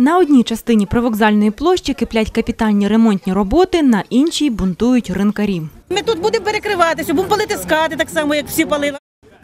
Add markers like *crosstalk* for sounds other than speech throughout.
На одній частині привокзальної площі киплять капітальні ремонтні роботи, на іншій бунтують ринкарі. Ми тут будемо перекриватися, будемо палити скати, так само, як всі палили.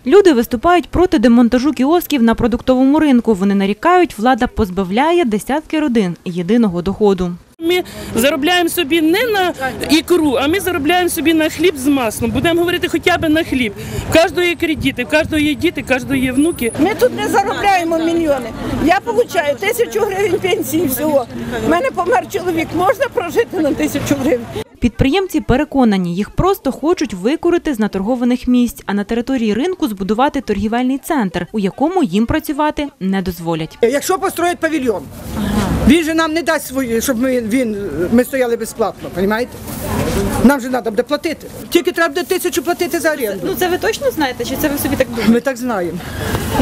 Люди виступають проти демонтажу кіосків на продуктовому ринку. Вони нарікають, влада позбавляє десятки родин єдиного доходу. Ми заробляємо собі не на ікру, а ми заробляємо собі на хліб з маслом. Будемо говорити хоча б на хліб. В кожного є кредити, в кожного є діти, в кожного є внуки. Ми тут не заробляємо мільйони. Я отримую тисячу гривень пенсії всього. У мене помер чоловік. Можна прожити на тисячу гривень? Підприємці переконані, їх просто хочуть викурити з наторгованих місць, а на території ринку збудувати торгівельний центр, у якому їм працювати не дозволять. Якщо построять павільйон, він же нам не дасть свої, щоб ми, він, ми стояли безплатно, розумієте? Нам же треба буде платити. Тільки треба буде тисячу платити за оренду. Ну це ви точно знаєте, чи це ви собі так думаєте? Ми так знаємо.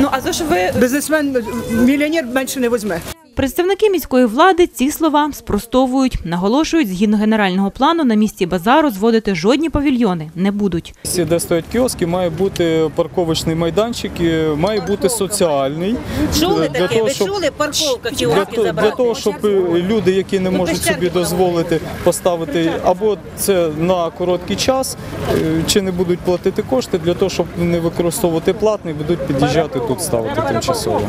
Ну а за що ви Бізнесмен, мільйонер менше не візьме. Представники міської влади ці слова спростовують, наголошують, згідно генерального плану на місці базару зводити жодні павільйони не будуть. Де стоять кіоски, має бути парковочний майданчик, має бути соціальний. Чули Для таке? того, Ви чули? Парковка Для, кіоски то- для того, щоб люди, які не можуть собі дозволити поставити або це на короткий час, е, чи не будуть платити кошти, для того, щоб не використовувати платний, будуть під'їжджати тут ставити тимчасово.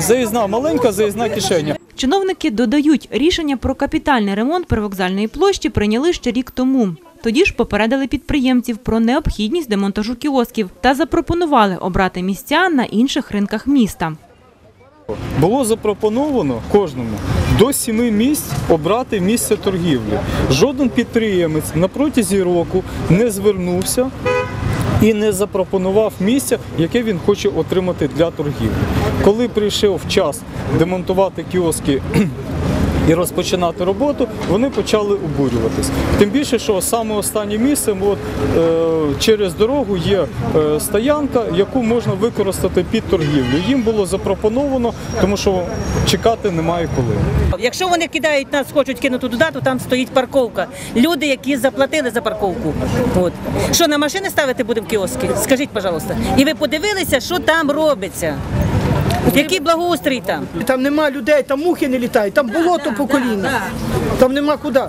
Заїзна маленька, заїзна кишеня. Чиновники додають, рішення про капітальний ремонт привокзальної площі прийняли ще рік тому. Тоді ж попередили підприємців про необхідність демонтажу кіосків та запропонували обрати місця на інших ринках міста. Було запропоновано кожному до сіми місць обрати місце торгівлі. Жоден підприємець на протязі року не звернувся і не запропонував місця, яке він хоче отримати для торгівлі. Коли прийшов час демонтувати кіоски. І розпочинати роботу, вони почали обурюватись. Тим більше, що саме останнє місце, от, е, через дорогу є е, стоянка, яку можна використати під торгівлю. Їм було запропоновано, тому що чекати немає коли. Якщо вони кидають нас, хочуть кинути туди, то там стоїть парковка. Люди, які заплатили за парковку. От. Що на машини ставити будемо кіоски? Скажіть, пожалуйста. І ви подивилися, що там робиться? Який благоустрій там? Там нема людей, там мухи не літають, там болото по коліна. Там нема куди.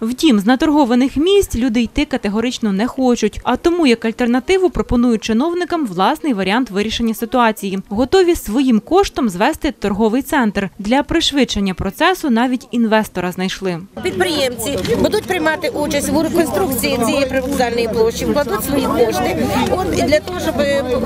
Втім, з наторгованих місць люди йти категорично не хочуть, а тому як альтернативу пропонують чиновникам власний варіант вирішення ситуації. Готові своїм коштом звести торговий центр. Для пришвидшення процесу навіть інвестора знайшли. Підприємці будуть приймати участь у реконструкції цієї привокзальної площі, вкладуть свої кошти. От і для того, щоб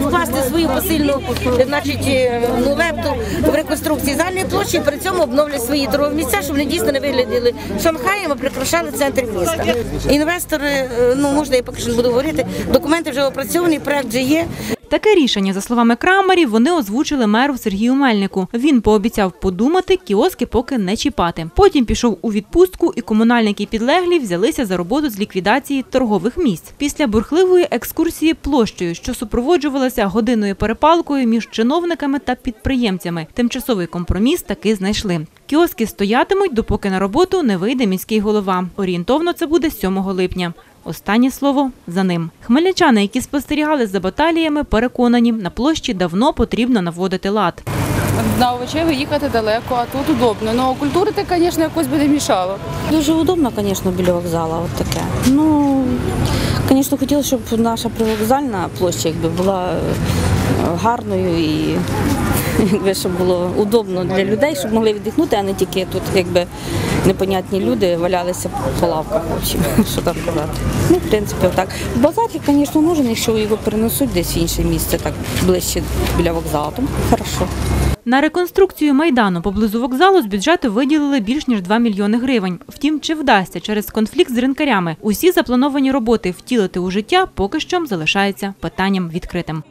вкласти свою посильну, значить, е, ну, лепту в реконструкції загальної площі, при цьому обновлять свої торгові місця, щоб вони дійсно не виглядали Шанхаєм, а прикрашали центр міста. Інвестори, е, ну можна я поки що не буду говорити, документи вже опрацьовані, проект вже є. Таке рішення, за словами Крамарів, вони озвучили меру Сергію Мельнику. Він пообіцяв подумати, кіоски поки не чіпати. Потім пішов у відпустку, і комунальники підлеглі взялися за роботу з ліквідації торгових місць. Після бурхливої екскурсії площею, що супроводжувалася годинною перепалкою між чиновниками та підприємцями, тимчасовий компроміс таки знайшли. Кіоски стоятимуть, допоки на роботу не вийде міський голова. Орієнтовно це буде 7 липня. Останнє слово за ним. Хмельничани, які спостерігали за баталіями, переконані, на площі давно потрібно наводити лад. На овочеві їхати далеко, а тут удобно. Ну, культурити, звісно, якось би не мішало. Дуже удобно, звісно, біля вокзалу. От таке. Ну, звісно, хотілося, щоб наша привокзальна площа якби, була гарною і якби, щоб було удобно для людей, щоб могли віддихнути, а не тільки тут якби, непонятні люди валялися по лавках. Общем, *laughs* що там казати. Ну, в принципі, так. Базарик, звісно, нужен, якщо його перенесуть десь в інше місце, так ближче біля вокзалу, то хорошо. На реконструкцію майдану поблизу вокзалу з бюджету виділили більш ніж 2 мільйони гривень. Втім, чи вдасться через конфлікт з ринкарями усі заплановані роботи втілити у життя, поки що залишається питанням відкритим.